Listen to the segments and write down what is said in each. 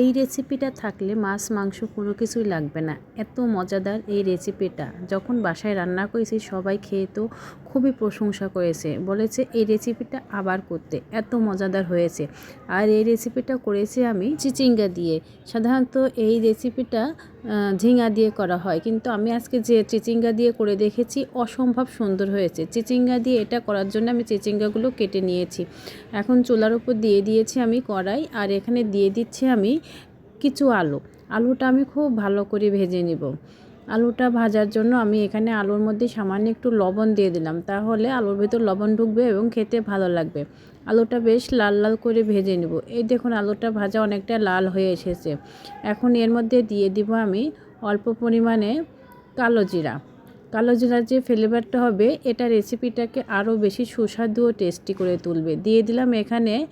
এই রেসিপিটা থাকলে মাছ, মাংস কোনো কিছুই লাগবে না। এত মজাদার এই রেসিপিটা যখন বাসায় রান্না করেছি, সবাই খেয়ে তো খুবই প্রশংসা করেছে। বলেছে, এই রেসিপিটা আবার করতে। এত মজাদার হয়েছে। আর এই রেসিপিটা করেছি আমি চিচিঙ্গা দিয়ে। সাধারণত এই রেসিপিটা ঝিঙা দিয়ে করা হয়। কিন্তু আমি আজকে যে চিচিঙ্গা দিয়ে করে দেখেছি, অসম্ভব সুন্দর হয়েছে। চিচিঙ্গা দিয়ে এটা করার জন্য আমি চিচিঙ্গাগুলো কেটে নিয়েছি। এখন চুলার উপর দিয়ে দিয়েছি আমি কড়াই, আর এখানে দিয়ে দিচ্ছি আমি কিছু আলু। আলুটা আমি খুব ভালো করে ভেজে নিব। আলুটা ভাজার জন্য আমি এখানে আলুর মধ্যে সামান্য একটু লবণ দিয়ে দিলাম। তাহলে আলুর ভেতর লবণ ঢুকবে এবং খেতে ভালো লাগবে। আলুটা বেশ লাল লাল করে ভেজে নেব। এই দেখুন, আলুটা ভাজা অনেকটা লাল হয়ে এসেছে। এখন এর মধ্যে দিয়ে দিব আমি অল্প পরিমাণে কালো জিরা। কালো জিরার যে ফ্লেভারটা হবে, এটা রেসিপিটাকে আরও বেশি সুস্বাদু ও টেস্টি করে তুলবে। দিয়ে দিলাম এখানে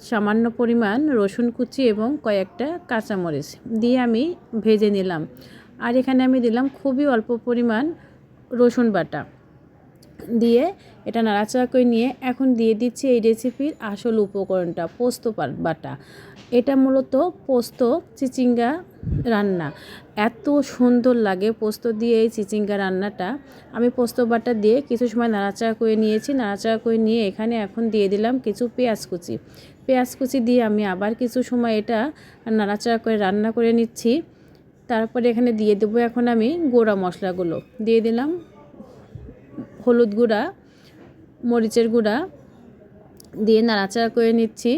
সামান্য পরিমাণ রসুন কুচি এবং কয়েকটা কাঁচামরিচ। দিয়ে আমি ভেজে নিলাম। আর এখানে আমি দিলাম খুবই অল্প পরিমাণ রসুন বাটা। দিয়ে এটা নাড়াচাড়া করে নিয়ে এখন দিয়ে দিচ্ছি এই রেসিপির আসল উপকরণটা, পোস্ত বাটা। এটা মূলত পোস্ত চিচিঙ্গা রান্না। এত সুন্দর লাগে পোস্ত দিয়ে এই চিচিঙ্গা রান্নাটা। আমি পোস্ত বাটা দিয়ে কিছু সময় নাড়াচাড়া করে নিয়েছি, নাড়াচাড়া করে নিয়ে এখানে এখন দিয়ে দিলাম কিছু পেঁয়াজ কুচি। পেঁয়াজ কুচি দিয়ে আমি আবার কিছু সময় এটা নাড়াচাড়া করে রান্না করে নিচ্ছি। তারপরে এখানে দিয়ে দেবো এখন আমি গোড়া মশলাগুলো। দিয়ে দিলাম হলুদ গুঁড়া, মরিচের গুঁড়া, দিয়ে নাড়াচাড়া করে নিচ্ছি।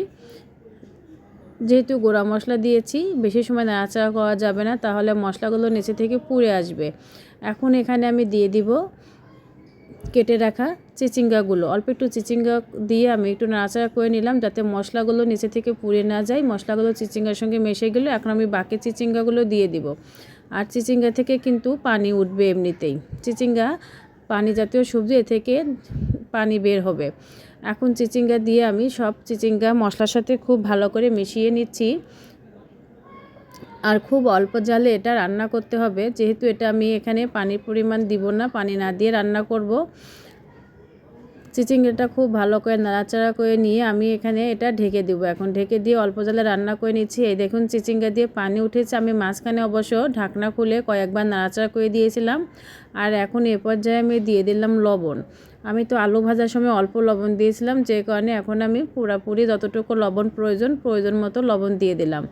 যেহেতু গোড়া মশলা দিয়েছি, বেশি সময় নাড়াচাড়া করা যাবে না, তাহলে মশলাগুলো নিচে থেকে পুড়ে আসবে। এখন এখানে আমি দিয়ে দিব কেটে রাখা চিচিঙ্গাগুলো। অল্প একটু চিচিঙ্গা দিয়ে আমি একটু নাড়াচাড়া করে নিলাম যাতে মশলাগুলো নিচে থেকে পুড়ে না যায়। মশলাগুলো চিচিঙ্গার সঙ্গে মিশে গেলে এখন আমি বাকি চিচিঙ্গাগুলো দিয়ে দিব। আর চিচিঙ্গা থেকে কিন্তু পানি উঠবে এমনিতেই। চিচিঙ্গা, পানি জাতীয় সবজি, এ থেকে পানি বের হবে। এখন চিচিঙ্গা দিয়ে আমি সব চিচিঙ্গা মশলার সাথে খুব ভালো করে মিশিয়ে নিচ্ছি। আর খুব অল্প জালে এটা রান্না করতে হবে। যেহেতু এটা আমি এখানে পানির পরিমাণ দিব না, পানি না দিয়ে রান্না করব। চিচিঙ্গাটা খুব ভালো করে নাড়াচাড়া করে নিয়ে আমি এখানে এটা ঢেকে দেবো। এখন ঢেকে দিয়ে অল্প জলে রান্না করে নিচ্ছি। এই দেখুন চিচিঙ্গা দিয়ে পানি উঠেছে। আমি মাঝখানে অবশ্য ঢাকনা খুলে কয়েকবার নাড়াচাড়া করে দিয়েছিলাম। আর এখন এ পর্যায়ে আমি দিয়ে দিলাম লবণ। আমি তো আলু ভাজার সময় অল্প লবণ দিয়েছিলাম, যে কারণে এখন আমি পুরাপুরি যতটুকু লবণ প্রয়োজন প্রয়োজন মতো লবণ দিয়ে দিলাম।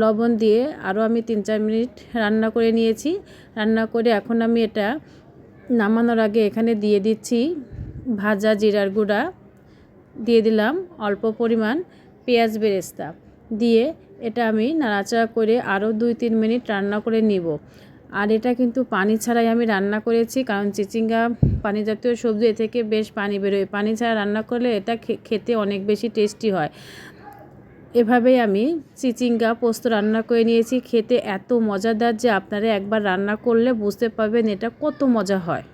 লবণ দিয়ে আরও আমি তিন চার মিনিট রান্না করে নিয়েছি। রান্না করে এখন আমি এটা নামানোর আগে এখানে দিয়ে দিচ্ছি ভাজা জিরার গুঁড়া দিয়ে দিলাম অল্প পরিমাণ পেঁয়াজ বেরেস্তা। দিয়ে এটা আমি নাড়াচাড়া করে আরও দুই তিন মিনিট রান্না করে নিব। আর এটা কিন্তু পানি ছাড়াই আমি রান্না করেছি, কারণ চিচিঙ্গা পানি জাতীয় সবজি এ থেকে বেশ পানি বেরোয়। পানি ছাড়া রান্না করলে এটা খেতে অনেক বেশি টেস্টি হয়। এভাবেই আমি চিচিঙ্গা পোস্ত রান্না করে নিয়েছি। খেতে এত মজাদার যে আপনারা একবার রান্না করলে বুঝতে পারবেন এটা কত মজা হয়।